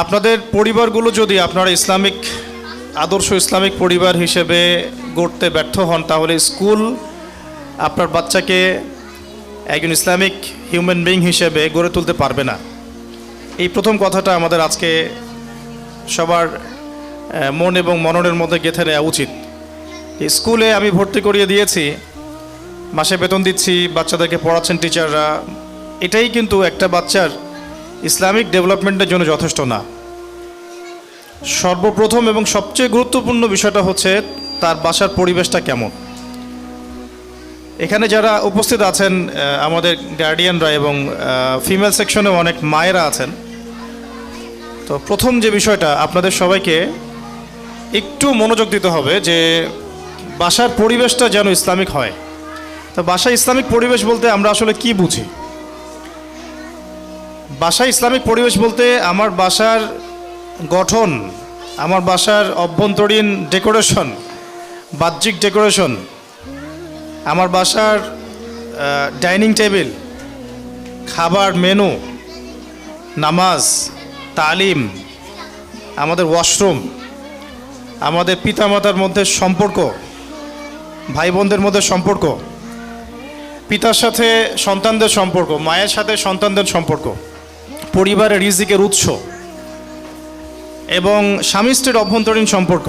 আপনাদের পরিবারগুলো যদি আপনারা ইসলামিক, আদর্শ ইসলামিক পরিবার হিসেবে গড়তে ব্যর্থ হন, তাহলে স্কুল আপনার বাচ্চাকে একজন ইসলামিক হিউম্যান বিং হিসেবে গড়ে তুলতে পারবে না। এই প্রথম কথাটা আমাদের আজকে সবার মন এবং মননের মধ্যে গেঁথে নেওয়া উচিত। স্কুলে আমি ভর্তি করিয়ে দিয়েছি, মাসে বেতন দিচ্ছি, বাচ্চাদেরকে পড়াচ্ছেন টিচাররা। এটাই কিন্তু একটা বাচ্চার ইসলামিক ডেভেলপমেন্টের জন্য যথেষ্ট না। সর্বপ্রথম এবং সবচেয়ে গুরুত্বপূর্ণ বিষয়টা হচ্ছে তার বাসার পরিবেশটা কেমন। এখানে যারা উপস্থিত আছেন আমাদের গার্ডিয়ানরা এবং ফিমেল সেকশনে অনেক মায়েরা আছেন। তো প্রথম যে বিষয়টা, আপনাদের সবাইকে একটু মনোযোগ দিতে হবে যে বাসার পরিবেশটা যেন ইসলামিক হয়। তো বাসা ইসলামিক পরিবেশ বলতে আমরা আসলে কি বুঝি? বাসা ইসলামিক পরিবেশ বলতে আমার বাসার গঠন, আমার বাসার অভ্যন্তরীণ ডেকোরেশন, বাহ্যিক ডেকোরেশন, আমার বাসার ডাইনিং টেবিল, খাবার মেনু, নামাজ, তালিম, আমাদের ওয়াশরুম, আমাদের পিতামাতার মধ্যে সম্পর্ক ভাই বোনদের মধ্যে সম্পর্ক, পিতার সাথে সন্তানদের সম্পর্ক, মায়ের সাথে সন্তানদের সম্পর্ক। পরিবারের রিজিকের উৎস এবং স্বামী স্ত্রীর অভ্যন্তরীণ সম্পর্ক,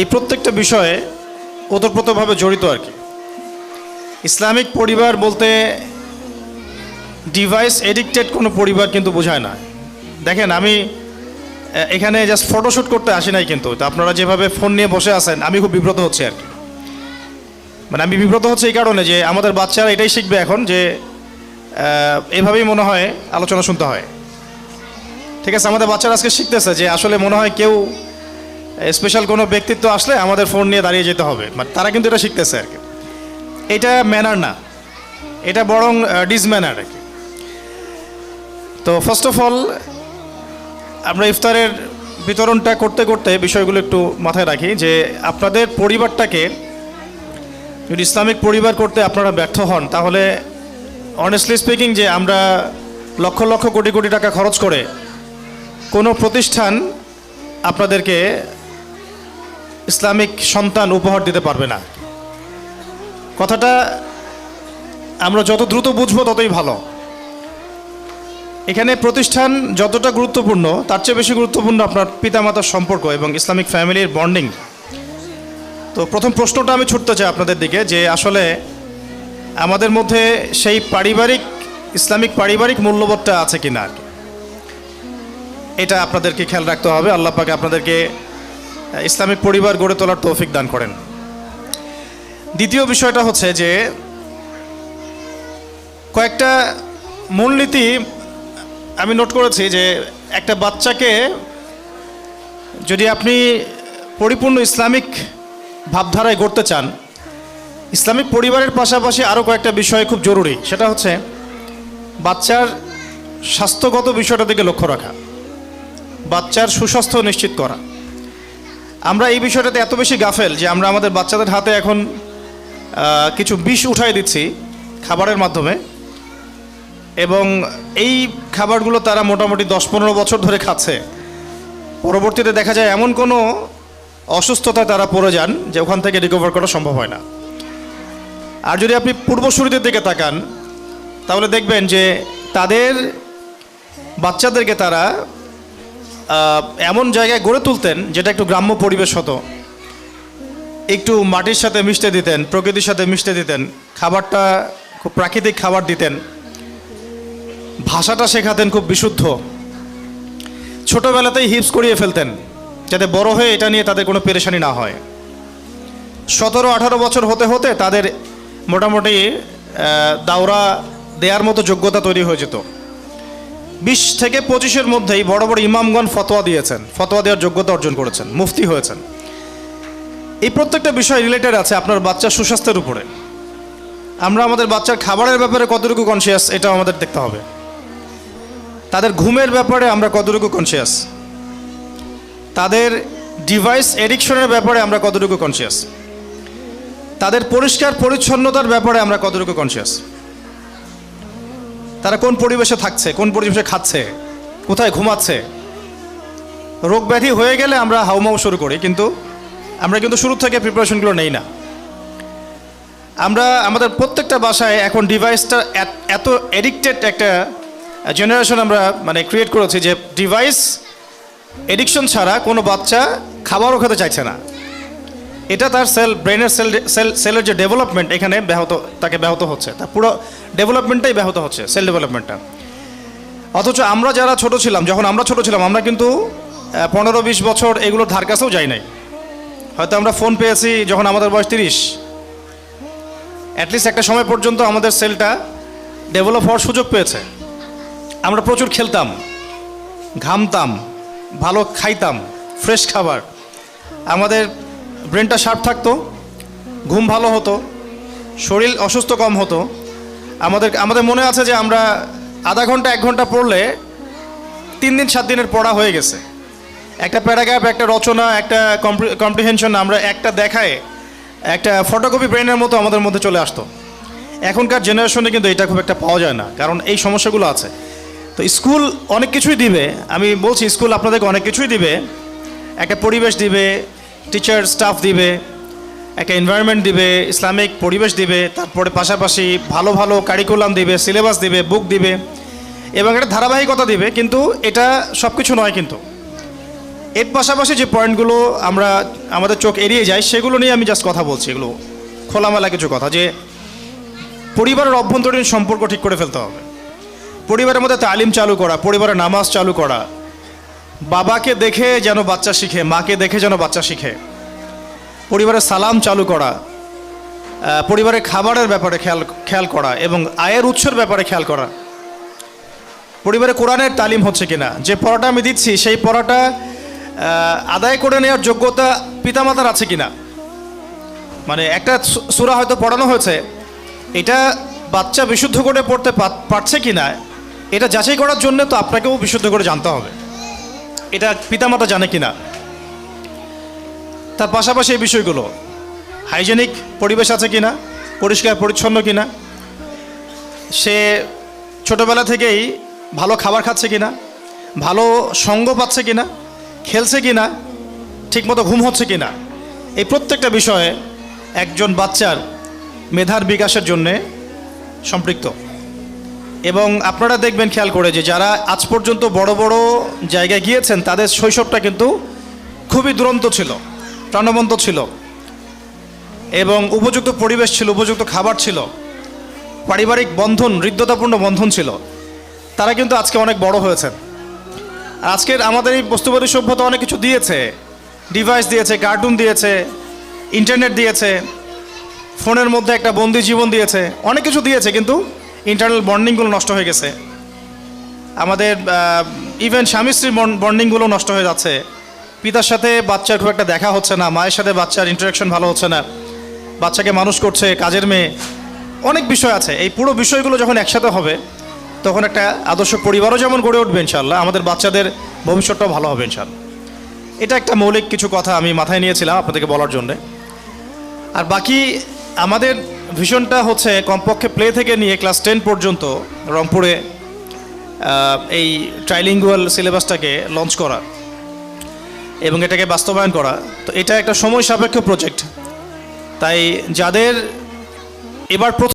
এই প্রত্যেকটা বিষয়ে ওতপ্রোতভাবে জড়িত আর কি। ইসলামিক পরিবার বলতে ডিভাইস এডিক্টেড কোনো পরিবার কিন্তু বোঝায় না। দেখেন, আমি এখানে জাস্ট ফটোশ্যুট করতে আসি নাই কিন্তু। তো আপনারা যেভাবে ফোন নিয়ে বসে আছেন, আমি খুব বিব্রত হচ্ছি আর কি। মানে আমি বিব্রত হচ্ছে এই কারণে যে আমাদের বাচ্চারা এটাই শিখবে এখন যে এভাবেই মনে হয় আলোচনা শুনতে হয়। ঠিক আছে, আমাদের বাচ্চারা আজকে শিখতেছে যে আসলে মনে হয় কেউ স্পেশাল কোনো ব্যক্তিত্ব আসলে আমাদের ফোন নিয়ে দাঁড়িয়ে যেতে হবে। মানে তারা কিন্তু এটা শিখতেছে আর কি। এটা ম্যানার না। এটা বরং ডিসম্যানার আর কি। তো ফার্স্ট অফ অল আমরা ইফতারের বিতরণটা করতে করতে বিষয়গুলো একটু মাথায় রাখি যে আপনাদের পরিবারটাকে যদি ইসলামিক পরিবার করতে আপনারা ব্যর্থ হন, তাহলে অনেস্টলি স্পিকিং যে আমরা লক্ষ লক্ষ কোটি কোটি টাকা খরচ করে কোনো প্রতিষ্ঠান আপনাদেরকে ইসলামিক সন্তান উপহার দিতে পারবে না। কথাটা আমরা যত দ্রুত বুঝব ততই ভালো। এখানে প্রতিষ্ঠান যতটা গুরুত্বপূর্ণ, তার চেয়ে বেশি গুরুত্বপূর্ণ আপনার পিতামাতার সম্পর্ক এবং ইসলামিক ফ্যামিলির বন্ডিং। তো প্রথম প্রশ্নটা আমি ছুটতে চাই আপনাদের দিকে যে আসলে আমাদের মধ্যে সেই পারিবারিক, ইসলামিক পারিবারিক মূল্যবোধটা আছে কি। না এটা আপনাদেরকে খেয়াল রাখতে হবে। আল্লাহ পাকে আপনাদেরকে ইসলামিক পরিবার গড়ে তোলার তৌফিক দান করেন। দ্বিতীয় বিষয়টা হচ্ছে যে, কয়েকটা মূলনীতি আমি নোট করেছি যে একটা বাচ্চাকে যদি আপনি পরিপূর্ণ ইসলামিক ভাবধারায় গড়তে চান ইসলামিক পরিবারের পাশাপাশি আরও কয়েকটা বিষয় খুব জরুরি। সেটা হচ্ছে বাচ্চার স্বাস্থ্যগত বিষয়টা দিকে লক্ষ্য রাখা, বাচ্চার সুস্বাস্থ্য নিশ্চিত করা। আমরা এই বিষয়টাতে এত বেশি গাফেল যে আমরা আমাদের বাচ্চাদের হাতে এখন কিছু বিষ উঠাই দিচ্ছি খাবারের মাধ্যমে এবং এই খাবারগুলো তারা মোটামুটি দশ পনেরো বছর ধরে খাচ্ছে। পরবর্তীতে দেখা যায় এমন কোনো অসুস্থতায় তারা পড়ে যান যে ওখান থেকে রিকভার করা সম্ভব হয় না। আর যদি আপনি পূর্বসূরিদের দিকে তাকান, তাহলে দেখবেন যে তাদের বাচ্চাদেরকে তারা এমন জায়গায় গড়ে তুলতেন যেটা একটু গ্রাম্য পরিবেশ হতো। একটু মাটির সাথে মিশতে দিতেন, প্রকৃতির সাথে মিশতে দিতেন, খাবারটা খুব প্রাকৃতিক খাবার দিতেন। ভাষাটা শেখাতেন খুব বিশুদ্ধ। ছোটোবেলাতেই হিপস করিয়ে ফেলতেন, যাতে বড় হয়ে এটা নিয়ে তাদের কোনো পেরেশানি না হয়। সতেরো আঠারো বছর হতে হতে তাদের মোটামুটি দাওরা দেওয়ার মতো যোগ্যতা তৈরি হয়ে যেত। বিশ থেকে পঁচিশের মধ্যেই বড় বড় ইমামগণ ফতোয়া দিয়েছেন, ফতোয়া দেওয়ার যোগ্যতা অর্জন করেছেন, মুফতি হয়েছেন। এই প্রত্যেকটা বিষয় রিলেটেড আছে আপনার বাচ্চার সুস্বাস্থ্যের উপরে। আমরা আমাদের বাচ্চার খাবারের ব্যাপারে কতটুকু কনসিয়াস এটাও আমাদের দেখতে হবে। তাদের ঘুমের ব্যাপারে আমরা কতটুকু কনসিয়াস তাদের ডিভাইস এডিকশনের ব্যাপারে আমরা কতটুকু কনসিয়াস তাদের পরিষ্কার পরিচ্ছন্নতার ব্যাপারে আমরা কতটুকু কনসিয়াস তারা কোন পরিবেশে থাকছে, কোন পরিবেশে খাচ্ছে, কোথায় ঘুমাচ্ছে? রোগ ব্যাধি হয়ে গেলে আমরা হাউমাউ শুরু করি, কিন্তু আমরা কিন্তু শুরু থেকে প্রিপারেশনগুলো নেই না। আমরা, আমাদের প্রত্যেকটা বাসায় এখন ডিভাইসটা এত- এডিক্টেড একটা জেনারেশন আমরা মানে ক্রিয়েট করেছি যে ডিভাইস এডিকশন ছাড়া কোনো বাচ্চা খাবারও খেতে চাইছে না। এটা তার সেল ব্রেনের সেল সেল সেলের যে ডেভেলপমেন্ট এখানে ব্যাহত, তাকে ব্যাহত হচ্ছে। তার পুরো ডেভেলপমেন্টটাই ব্যাহত হচ্ছে সেল ডেভেলপমেন্টটা অথচ আমরা যারা ছোট ছিলাম, যখন আমরা ছোট ছিলাম, আমরা কিন্তু পনেরো বিশ বছর এগুলোর ধার কাছেও যাই নাই। হয়তো আমরা ফোন পেয়েছি যখন আমাদের বয়স তিরিশ। অ্যাটলিস্ট একটা সময় পর্যন্ত আমাদের সেলটা ডেভেলপ হওয়ার সুযোগ পেয়েছে। আমরা প্রচুর খেলতাম, ঘামতাম, ভালো খাইতাম ফ্রেশ খাবার। আমাদের ব্রেনটা শার্প থাকতো, ঘুম ভালো হতো, শরীর অসুস্থ কম হতো। আমাদের আমাদের মনে আছে যে আমরা আধা ঘণ্টা, এক ঘণ্টা পড়লে তিন দিন, সাত দিনের পড়া হয়ে গেছে। একটা প্যারাগ্রাফ, একটা রচনা, একটা কম্প্রিহেনশন আমরা একটা দেখায়, একটা ফটোকপি ব্রেনের মতো আমাদের মধ্যে চলে আসতো। এখনকার জেনারেশনে কিন্তু এটা খুব একটা পাওয়া যায় না, কারণ এই সমস্যাগুলো আছে। তো স্কুল অনেক কিছুই দিবে, আমি বলছি স্কুল আপনাদেরকে অনেক কিছুই দিবে, একটা পরিবেশ দিবে টিচার স্টাফ দিবে একটা এনভায়রনমেন্ট দিবে, ইসলামিক পরিবেশ দিবে, তারপরে পাশাপাশি ভালো ভালো কারিকুলাম দিবে সিলেবাস দিবে বুক দিবে, এবং একটা ধারাবাহিকতা দিবে, কিন্তু এটা সব কিছু নয় কিন্তু। এর পাশাপাশি যে পয়েন্টগুলো আমরা, আমাদের চোখ এড়িয়ে যাই সেগুলো নিয়ে আমি জাস্ট কথা বলছি, এগুলো খোলামেলা কিছু কথা, যে পরিবারের অভ্যন্তরীণ সম্পর্ক ঠিক করে ফেলতে হবে। পরিবারের মধ্যে তালিম চালু করা, পরিবারের নামাজ চালু করা বাবাকে দেখে যেন বাচ্চা শিখে, মাকে দেখে যেন বাচ্চা শিখে। পরিবারের সালাম চালু করা পরিবারের খাবারের ব্যাপারে খেয়াল খেয়াল করা এবং আয়ের উৎসের ব্যাপারে খেয়াল করা। পরিবারে কোরআনের তালিম হচ্ছে কিনা, যে পড়াটা আমি দিচ্ছি, সেই পড়াটা আদায় করে নেওয়ার যোগ্যতা পিতামাতার আছে কিনা? মানে একটা সূরা হয়তো পড়ানো হয়েছে, এটা বাচ্চা বিশুদ্ধ করে পড়তে পারছে কিনা, এটা যাচাই করার জন্য তো আপনাকেও বিশুদ্ধ করে জানতে হবে। এটা পিতামাতা জানে কিনা? তার পাশাপাশি এই বিষয়গুলো হাইজেনিক পরিবেশ আছে কিনা, পরিষ্কার, পরিচ্ছন্ন কিনা, সে ছোটোবেলা থেকেই ভালো খাবার খাচ্ছে কিনা, ভালো সঙ্গ পাচ্ছে কিনা, খেলছে কিনা, ঠিকমতো ঘুম হচ্ছে কিনা, এই প্রত্যেকটা বিষয়ে একজন বাচ্চার মেধার বিকাশের জন্যে সম্পৃক্ত। এবং আপনারা দেখবেন, খেয়াল করে যে যারা আজ পর্যন্ত বড় বড় জায়গায় গিয়েছেন, তাদের শৈশবটা কিন্তু খুবই দুরন্ত ছিল, প্রাণবন্ত ছিল এবং উপযুক্ত পরিবেশ ছিল, উপযুক্ত খাবার ছিল, পারিবারিক বন্ধন, হৃদ্যতাপূর্ণ বন্ধন ছিল। তারা কিন্তু আজকে অনেক বড় হয়েছেন। আজকের আমাদের এই বস্তুবাদী সভ্যতা অনেক কিছু দিয়েছে। ডিভাইস দিয়েছে, কার্টুন দিয়েছে, ইন্টারনেট দিয়েছে, ফোনের মধ্যে একটা বন্দি জীবন দিয়েছে, অনেক কিছু দিয়েছে, কিন্তু ইন্টারনাল বন্ডিংগুলো নষ্ট হয়ে গেছে। আমাদের ইভেন স্বামী স্ত্রীর বন্ডিংগুলো নষ্ট হয়ে যাচ্ছে। পিতার সাথে বাচ্চার খুব একটা দেখা হচ্ছে না, মায়ের সাথে বাচ্চার ইন্টারাকশন ভালো হচ্ছে না, বাচ্চাকে মানুষ করছে, কাজের মেয়ে, অনেক বিষয় আছে। এই পুরো বিষয়গুলো যখন একসাথে হবে, তখন একটা আদর্শ পরিবারও যেমন গড়ে উঠবে ইনশাল্লাহ আমাদের বাচ্চাদের ভবিষ্যৎটাও ভালো হবে ইনশাল্লাহ এটা একটা মৌলিক কিছু কথা আমি মাথায় নিয়েছিলাম আপনাদেরকে বলার জন্যে। আর বাকি আমাদের ভিশনটা হচ্ছে কমপক্ষে প্লে থেকে নিয়ে ক্লাস টেন পর্যন্ত রংপুরে এই ট্রাইলিঙ্গুয়াল সিলেবাসটাকে লঞ্চ করা এবং এটাকে বাস্তবায়ন করা। তো এটা একটা সময় সাপেক্ষ প্রজেক্ট তাই যাদের এবার